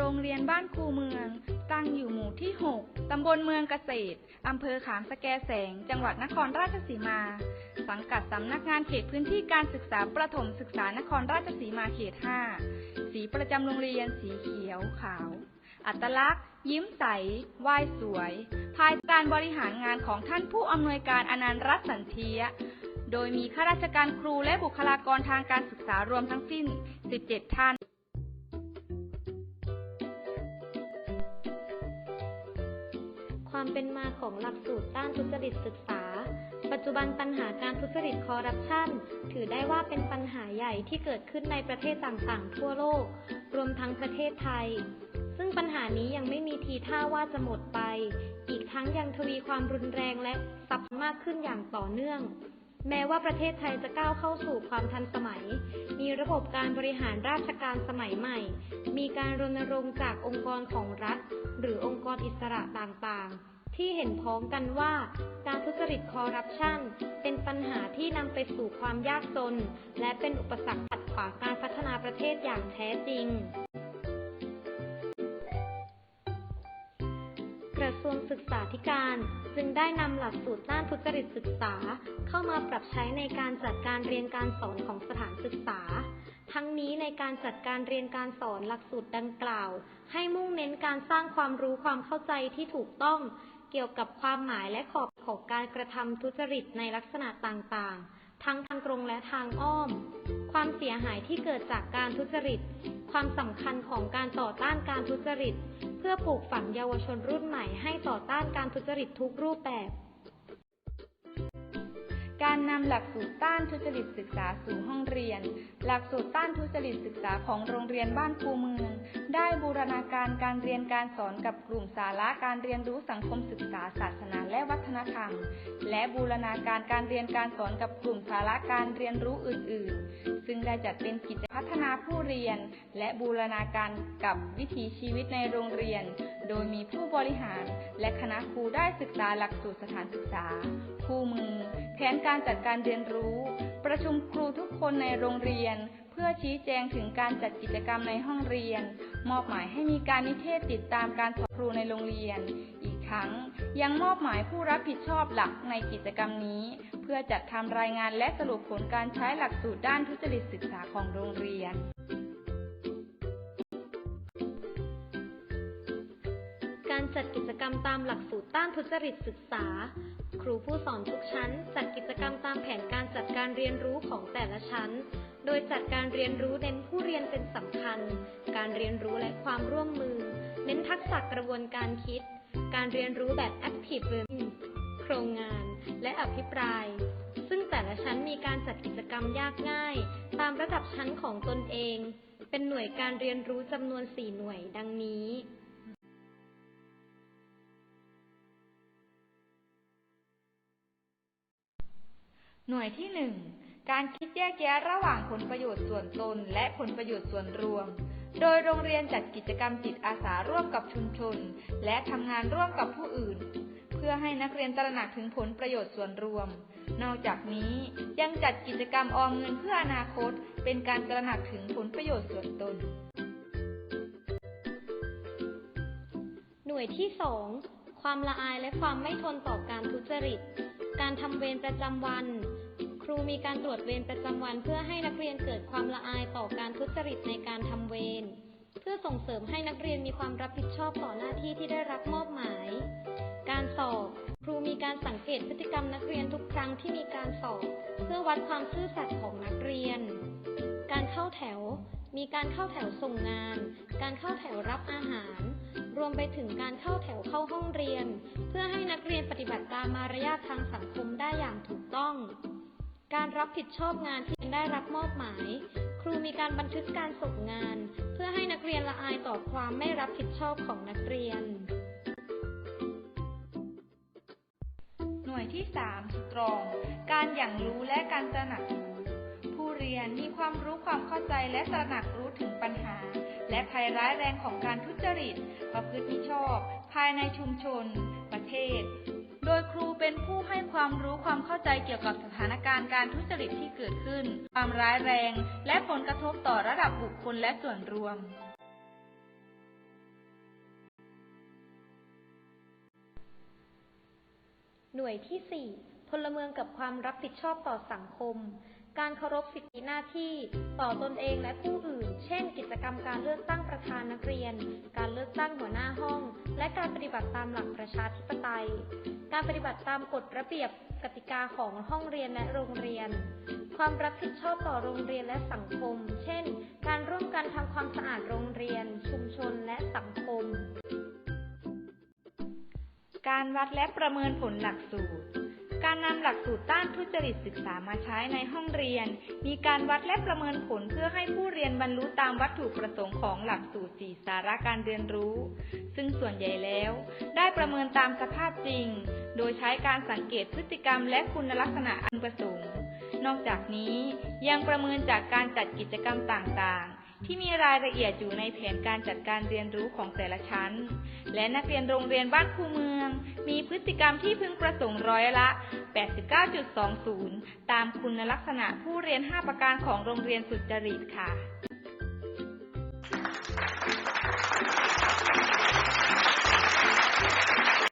โรงเรียนบ้านครูเมือง ตั้งอยู่หมู่ที่ 6 ตำบลเมืองเกษตร อำเภอขามสแกแสง จังหวัดนครราชสีมา สังกัดสำนักงานเขตพื้นที่การศึกษาประถมศึกษานครราชสีมาเขต 5 สีประจำโรงเรียนสีเขียวขาว อัตลักษณ์ ยิ้มใสว่ายสวย ภายการบริหารงานของท่านผู้อำนวยการอนันต์รัตน์สันเทียโดยมีข้าราชการครูและบุคลากรทางการศึกษารวมทั้งสิ้น 17 ท่าน ความเป็นมาของหลักสูตรต้านทุจริตศึกษา ปัจจุบันปัญหาการทุจริตคอร์รัปชันถือได้ว่าเป็นปัญหาใหญ่ที่เกิดขึ้นในประเทศต่างๆ ทั่วโลก รวมทั้งประเทศไทย ซึ่งปัญหานี้ยังไม่มีทีท่าว่าจะหมดไป อีกทั้งยังทวีความรุนแรงและซับมากขึ้นอย่างต่อเนื่องแม้ว่าประเทศไทยจะก้าวเข้าสู่ความทันสมัย มีระบบการบริหารราชการสมัยใหม่ มีการรณรงค์จากองค์กรของรัฐ หรือองค์กรอิสระต่างๆ ที่เห็นพ้องกันว่าการทุจริตคอร์รัปชันเป็นปัญหาที่นำไปสู่ความยากจน และเป็นอุปสรรคขัดขวางการพัฒนาประเทศอย่างแท้จริง กระทรวงศึกษาธิการจึงได้นำหลักสูตรต้านทุจริตศึกษาเข้ามาปรับใช้ในการจัดการเรียนการสอนของสถานศึกษาทั้งนี้ในการจัดการเรียนการสอนหลักสูตรดังกล่าว ให้มุ่งเน้นการสร้างความรู้ความเข้าใจที่ถูกต้อง เกี่ยวกับความหมายและขอบของการกระทำทุจริตในลักษณะต่างๆ ทั้งทางตรงและทางอ้อม ความเสียหายที่เกิดจากการทุจริต ความสำคัญของการต่อต้านการทุจริต เพื่อปลูกฝังเยาวชนรุ่นใหม่ให้ต่อต้านการทุจริตทุกรูปแบบ การนำหลักสูตรต้านทุจริตศึกษาสู่ห้องเรียน หลักสูตรต้านทุจริตศึกษาของโรงเรียนบ้านคูเมือง ได้บูรณาการการเรียนการสอนกับกลุ่มสาระการเรียนรู้สังคมศึกษาศาสนาและวัฒนธรรม และบูรณาการการเรียนการสอนกับกลุ่มสาระการเรียนรู้อื่น ๆ ซึ่งได้จัดเป็นกิจพัฒนาผู้เรียน และบูรณาการกับวิถีชีวิตในโรงเรียน โดยมีผู้บริหาร และคณะครูได้ศึกษาหลักสูตรสถานศึกษา คู่มือ แผนการจัดการเรียนรู้ ประชุมครูทุกคนในโรงเรียน เพื่อชี้แจงถึงการจัดกิจกรรมในห้องเรียน มอบหมายให้มีการนิเทศติดตามการสอนครูในโรงเรียน อีกทั้งยังมอบหมายผู้รับผิดชอบหลักในกิจกรรมนี้ เพื่อจัดทำรายงานและสรุปผลการใช้หลักสูตรด้านทุจริตศึกษาของโรงเรียน จัดกิจกรรมตามหลักสูตรต้านทุจริตศึกษา ครูผู้สอนทุกชั้น จัดกิจกรรมตามแผนการจัดการเรียนรู้ของแต่ละชั้น โดยจัดการเรียนรู้เน้นผู้เรียนเป็นสำคัญ การเรียนรู้และความร่วมมือ เน้นทักษะกระบวนการคิด การเรียนรู้แบบ active learning โครงงาน และอภิปราย ซึ่งแต่ละชั้นมีการจัดกิจกรรมยากง่าย ตามระดับชั้นของตนเอง เป็นหน่วยการเรียนรู้จำนวน 4 หน่วยดังนี้ หน่วยที่ 1 การคิดแยกแยะระหว่างผลประโยชน์ส่วนตน และผลประโยชน์ส่วนรวม โดยโรงเรียนจัดกิจกรรมจิตอาสาร่วมกับชุมชน และทำงานร่วมกับผู้อื่น เพื่อให้นักเรียนตระหนักถึงผลประโยชน์ส่วนรวม นอกจากนี้ยังจัดกิจกรรมออมเงินเพื่ออนาคต เป็นการตระหนักถึงผลประโยชน์ส่วนตน หน่วยที่ 2 ความละอายและความไม่ทนต่อการทุจริต การทำเวรประจำวัน ครูมีการตรวจเวรประจำวัน เพื่อให้นักเรียนเกิดความละอายต่อการทุจริตในการทำเวร เพื่อส่งเสริมให้นักเรียนมีความรับผิดชอบต่อหน้าที่ที่ได้รับมอบหมาย การสอบ ครูมีการสังเกตพฤติกรรมนักเรียนทุกครั้งที่มีการสอบ เพื่อวัดความซื่อสัตย์ของนักเรียน การเข้าแถว มีการเข้าแถวส่งงาน การเข้าแถวรับอาหาร รวมไปถึงการเข้าแถวเข้าห้องเรียน เพื่อให้นักเรียนปฏิบัติตามมารยาททางสังคมได้อย่างถูกต้อง การรับผิดชอบงานที่ได้รับมอบหมาย ครูมีการบันทึกการส่งงาน เพื่อให้นักเรียนละอายต่อความไม่รับผิดชอบของนักเรียน หน่วยที่3สตรอง การอย่างรู้และการตระหนักรู้ผู้เรียนมีความรู้ความเข้าใจและตระหนักรู้ถึงปัญหา และภัยร้ายแรงของการทุจริต ประพฤติมิชอบ ภายในชุมชน ประเทศ โดยครูเป็นผู้ให้ความรู้ความเข้าใจเกี่ยวกับสถานการณ์การทุจริตที่เกิดขึ้น ความร้ายแรง และผลกระทบต่อระดับบุคคลและส่วนรวม หน่วยที่ 4 พลเมืองกับความรับผิดชอบต่อสังคม การเคารพสิทธิหน้าที่ต่อตนเองและผู้อื่น เช่น กิจกรรมการเลือกตั้งประธานนักเรียน การเลือกตั้งหัวหน้าห้อง และการปฏิบัติตามหลักประชาธิปไตย การปฏิบัติตามกฎระเบียบกติกาของห้องเรียนและโรงเรียน ความรับผิดชอบต่อโรงเรียนและสังคม เช่น การร่วมกันทำความสะอาดโรงเรียน ชุมชนและสังคม การวัดและประเมินผลหลักสูตร การนำหลักสูตรต้านทุจริตศึกษามาใช้ในห้องเรียน มีการวัดและประเมินผลเพื่อให้ผู้เรียนบรรลุตามวัตถุประสงค์ของหลักสูตรสี่สาระการเรียนรู้ ซึ่งส่วนใหญ่แล้ว ได้ประเมินตามสภาพจริง โดยใช้การสังเกตพฤติกรรมและคุณลักษณะอันประสงค์ นอกจากนี้ยังประเมินจากการจัดกิจกรรมต่างๆ ที่มีรายละเอียดอยู่ในแผนการจัดการเรียนรู้ของแต่ละชั้น และนักเรียนโรงเรียนบ้านคูเมือง มีพฤติกรรมที่พึงประสงค์ร้อยละ 89.20 ตามคุณลักษณะผู้เรียน 5 ประการของโรงเรียนสุจริตค่ะ